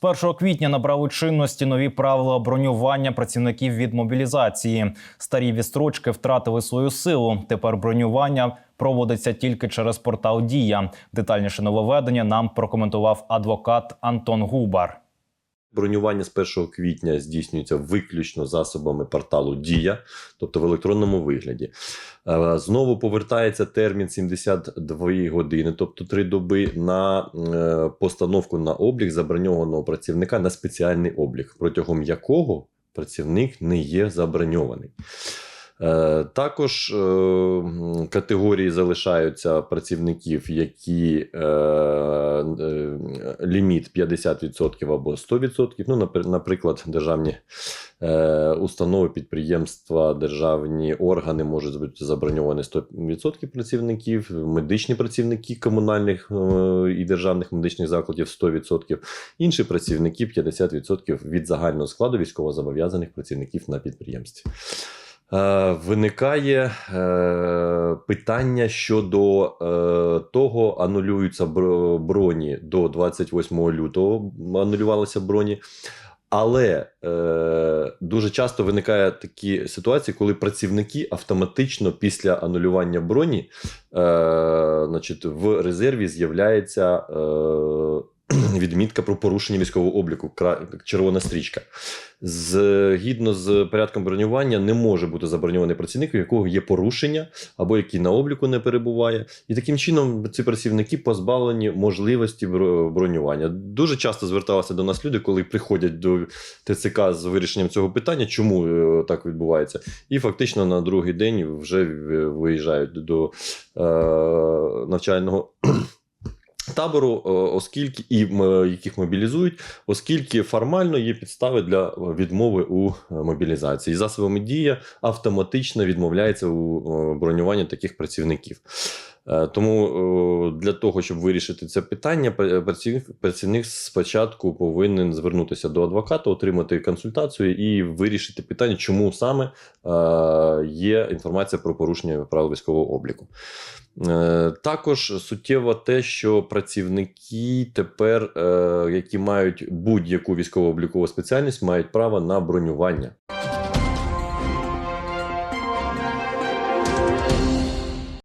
З 1 квітня набрали чинності нові правила бронювання працівників від мобілізації. Старі відстрочки втратили свою силу. Тепер бронювання проводиться тільки через портал Дія. Детальніше нововведення нам прокоментував адвокат Антон Губар. Бронювання з 1 квітня здійснюється виключно засобами порталу Дія, тобто в електронному вигляді. Е, Знову повертається термін 72 години, тобто 3 доби, на е, постановку на облік заброньованого працівника на спеціальний облік, протягом якого працівник не є заброньований. Е, Також е, категорії залишаються працівників, які е, ліміт 50% або 100%. Ну, наприклад, державні установи, підприємства, державні органи можуть бути заброньовані 100% працівників, медичні працівники комунальних і державних медичних закладів 100%, інші працівники 50% від загального складу військовозобов'язаних працівників на підприємстві. Е, Виникає е, питання щодо е, того, анулюються броні до 28 лютого. Анулювалися броні. Але дуже часто виникає такі ситуації, коли працівники автоматично після анулювання броні, значить, в резерві з'являється відмітка про порушення військового обліку, червона стрічка. Згідно з порядком бронювання, не може бути заброньований працівник, у якого є порушення або який на обліку не перебуває. І таким чином ці працівники позбавлені можливості бронювання. Дуже часто зверталися до нас люди, коли приходять до ТЦК з вирішенням цього питання, чому е, так відбувається. І фактично на другий день вже е, виїжджають до е, навчального. Табору, е, оскільки і яких мобілізують, оскільки формально є підстави для відмови у е, мобілізації. Засобами дія автоматично відмовляється у е, бронюванні таких працівників. Е, Тому е, для того, щоб вирішити це питання, працівник, спочатку повинен звернутися до адвоката, отримати консультацію і вирішити питання, чому саме е, є інформація про порушення правил військового обліку. Е, Також суттєво те, що працівники тепер, е, які мають будь-яку військово-облікову спеціальність, мають право на бронювання.